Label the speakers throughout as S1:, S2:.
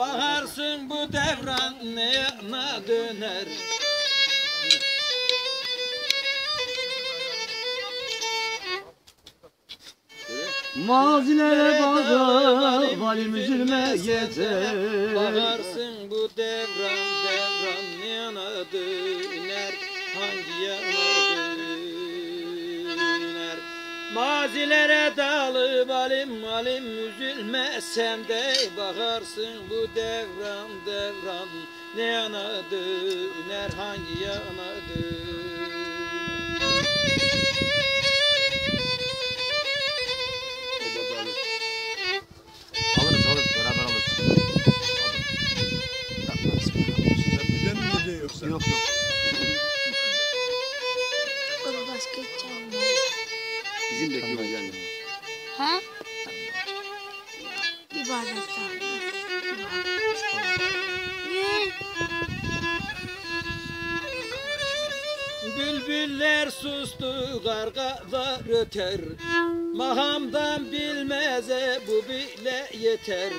S1: Bakarsın bu devran ne yana döner?
S2: Mazilere bağlı valim üzülme yeter
S1: Bakarsın bu devran devran ne yana döner? Hangi yana döner Mazilere dalıp alim alim üzülme sen de Bakarsın bu devran devran. Ne yana döner Hangi yana döner
S2: Alırız alırız bizim bekliyoruz yani.
S3: Ha? Bir bardak daha.
S1: Bülbüller sustu, kargalar öter Mahamdan bilmeze bu bile yeter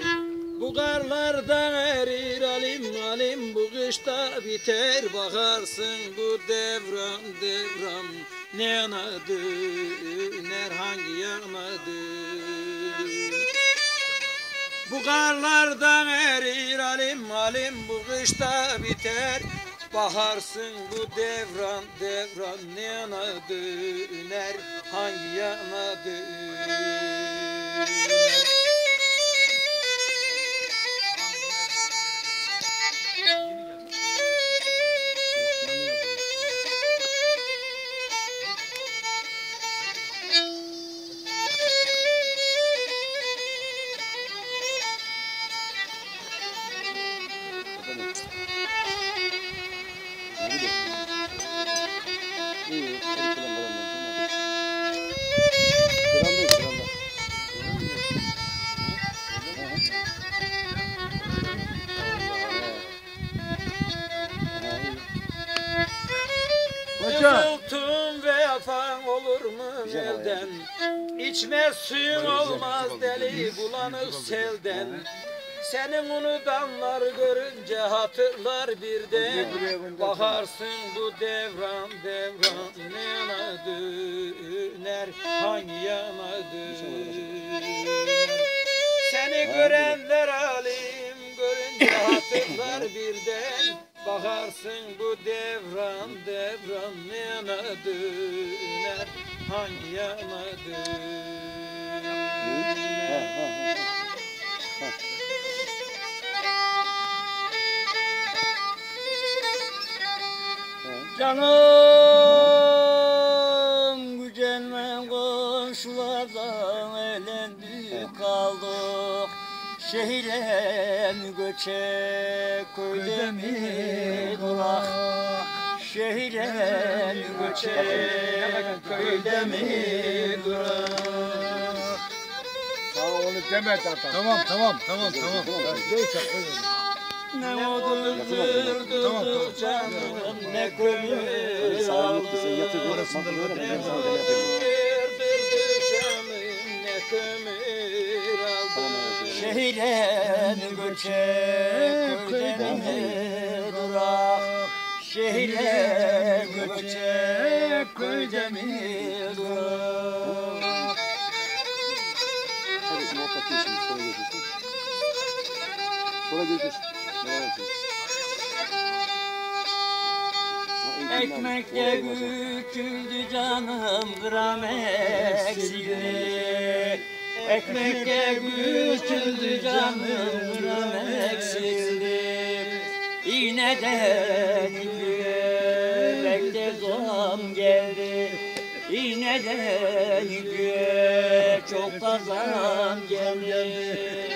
S1: Bu karlardan erir alim alim Bu kışta biter. Bakarsın bu devran devran Ne yana döner hangi yana döner bu karlardan erir alim alim bu kışta biter. Baharsın bu devran devran ne yana döner hangi yana döner İçme suyun olmaz deli bulanık selden. Senin unutanlar görünce hatırlar birden Bakarsın bu devran devran ne yana döner Hangi yana döner Seni görenler alim görünce hatırlar birden Bakarsın bu devran devran ne yana döner Hangi döner
S4: Canım gücenme komşulardan elendik kaldık. Şehire mi göçek köyde mi durak Şehire mi göçek köyde mi durak
S5: Sana onu deme tata. Tamam tamam tamam tamam. Neyse.
S1: Ne odun kırdırdık canım ne kömür
S2: yapayım.
S1: kırdırdık canım ne kömür aldık
S4: Şehire mi göçek köyde mi göçek durak
S2: Hadi muhakkak geçin sonra görüşürüz. Sonra görüşürüz. Devam edeceğiz.
S4: Ekmekle büküldü canım gram eksildi. Ekmekle büküldü canım gram eksildi İğneden yürekte zam geldi İğneden yürek çok da zam geldi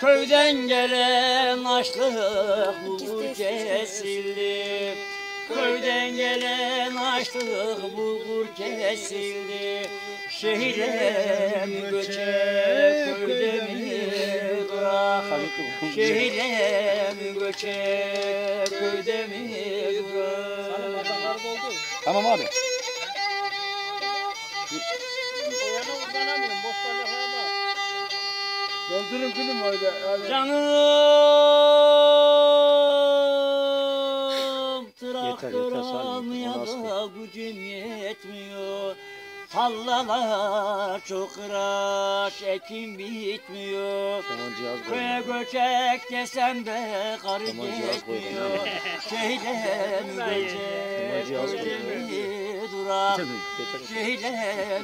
S4: Köyden gelen açlık bulgur kesildi. Köyden gelen açlık bulgur kesildi. Şehire mi göçek köyde mi Şehire mi göçek köyde mi durak?
S2: Tamam abi.
S5: Doldurun gülüm. Yani.
S4: Canım traktör
S2: yeter, sağ ol.
S4: almaya
S2: Ondan
S4: da gücüm yetmiyor. Tarlalar çok kıraç, ekim bitmiyor.
S2: Tamam cihaz koy.
S4: Köye göçek desem de karı yetmiyor. Şeyle
S2: cihaz koy.
S4: köyde mi durak? Şeyle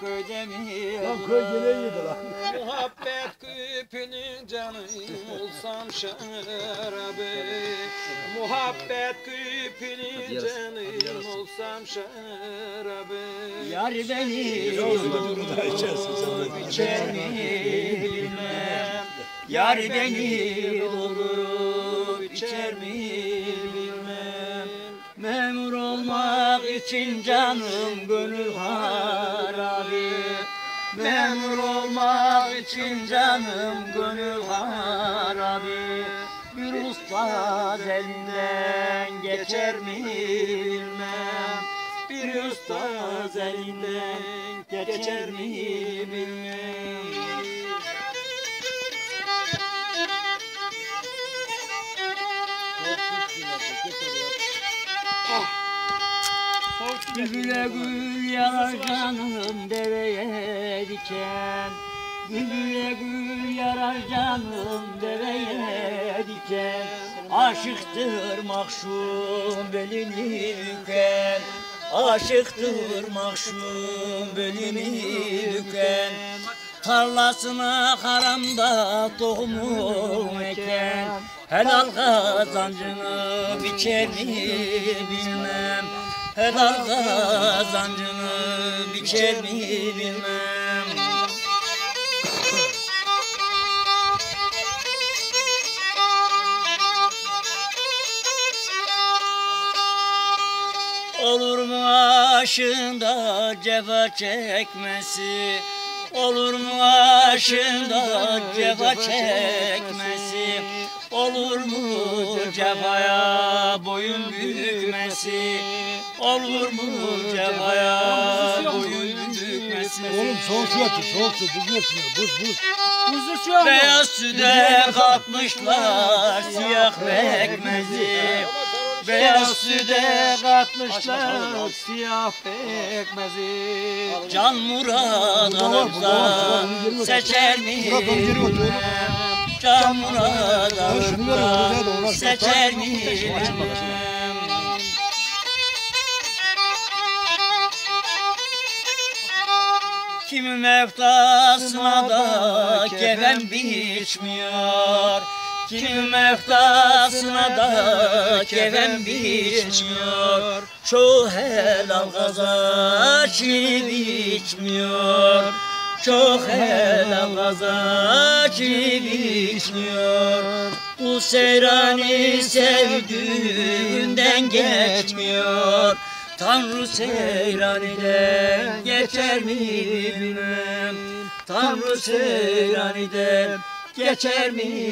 S4: köyde mi
S5: Lan köy gene
S4: durak?
S1: Muhabbet küpünün canım olsam şarabe Muhabbet küpünün canım olsam şarabe
S4: Yar beni doldurur içer mi bilmem Yar beni doldurur içer mi bilmem. Memur olmak için canım gönül harabi. Memur olmak için canım gönül harabi Bir usta elinden geçer mi bilmem Bir usta elinden geçer mi bilmem Güle gül yanar canım deveye diken Güle gül yarar canım deveye diken. Aşıktır mahşum belini büken Aşıktır mahşum belini büken Tarlasına karamda tohumu eken. Helal kazancını biçer mi bilmem. Helal kazancını biçer mi bilmem aşında cefa çekmesi Olur mu aşında cefa çekmesi Olur mu cefaya boyun bükmesi Olur mu cefaya boyun bükmesi
S5: Oğlum soğuk su atın. Soğuk su. Buz yapsınlar. Buz buz.
S4: Beyaz süde katmışlar siyah pekmezi Beyaz süde katmışlar
S1: Siyah pekmezi.
S4: Can murad alırsa seçer mi
S5: Murat onu geri otur.
S4: Can
S5: onlar
S4: alırsa seçer mi
S5: Açın bakalım.
S4: Kimi meftasına da kefen biçmiyor Kimi meftasına da kefen biçmiyor. Çoğu helal kazaç biçmiyor Çok helal kazaç biçmiyor Bu seyrani sevdiğinden geçmiyor. Tanrı seyraniden geçer mi bilmem. Tanrı seyraniden geçer mi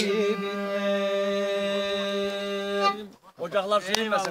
S4: Ocaklar sürülmesin